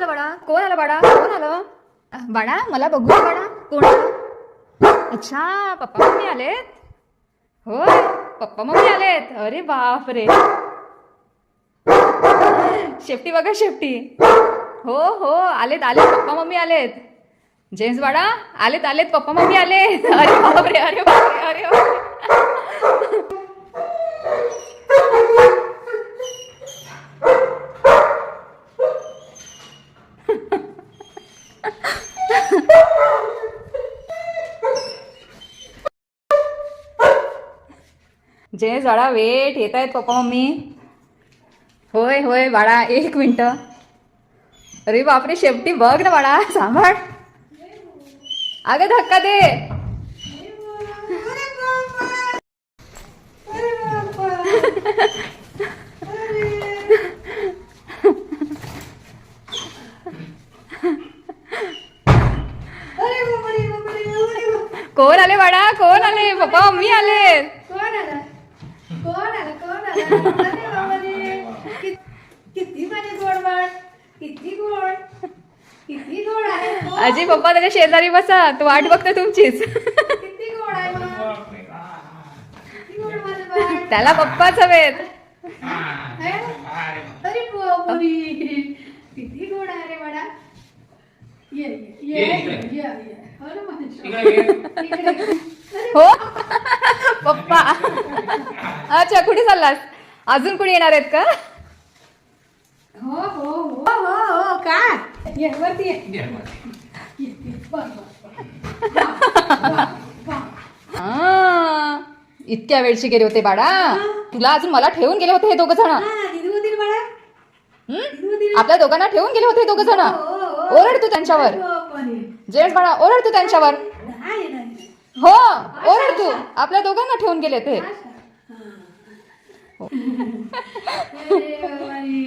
आलं बाळा? कोण आलं बाळा? कोण आलं बाळा मला बघू बाळा कोण अच्छा पप्पा मम्मी आलेत. होय पप्पा मम्मी आलेत. अरे बाप रे शेफ्टी बघा शेफ्टी हो हो आलेत आलेत पप्पा मम्मी आलेत. जेम्स बाळा आलेत आलेत पप्पा मम्मी आलेत. अरे बापरे अरे बापरे अरे बापरे. जे बाळा वेट येत आहेत पप्पा मम्मी. होय होय बाळा एक मिनटं. अरे बापरे शेपटी बघ ना बाळा सांभाळ. अगं धक्का दे. कोण आले बाळा? कोण आले? पप्पा मम्मी आले. कोण आला कोण आला किती माझे गोड बाळ किती गोड किती गोड आहे? आजी पप्पा त्याच्या शेजारी बसा तो वाट बघतो तुमचीच किती गोड आहे मग किती गोड माझं बाळ त्याला पप्पाच हवेत है? अरे. किती गोड आहे रे बाळा ये ये ये ये इकडे. ये ये. अरे माझं. इकडे ये. इकडे. अरे हो पप्पा अच्छा कुठे चाललास अजून कुणी येणार आहेत का हो हो हो हो हो काय ये वरती ये ये. ये. वा, वा. हा, इतक्या वेळची गेले होते बाळा तुला अजून मला ठेवून गेले होते हे दोघ जण हा, दिदी होती ना बाळा दिदी होती ना? आपल्या दोघांना ठेवून गेले होते हे दोघ जण हो, हो, हो. ओरड तू त्यांच्यावर हो. जेम्स बाळा ओरड तू त्यांच्यावर नाही, नाही. हो ओरड तू आपल्या दोघांना ठेवून गेले ते. हा. अरे बाबा रे.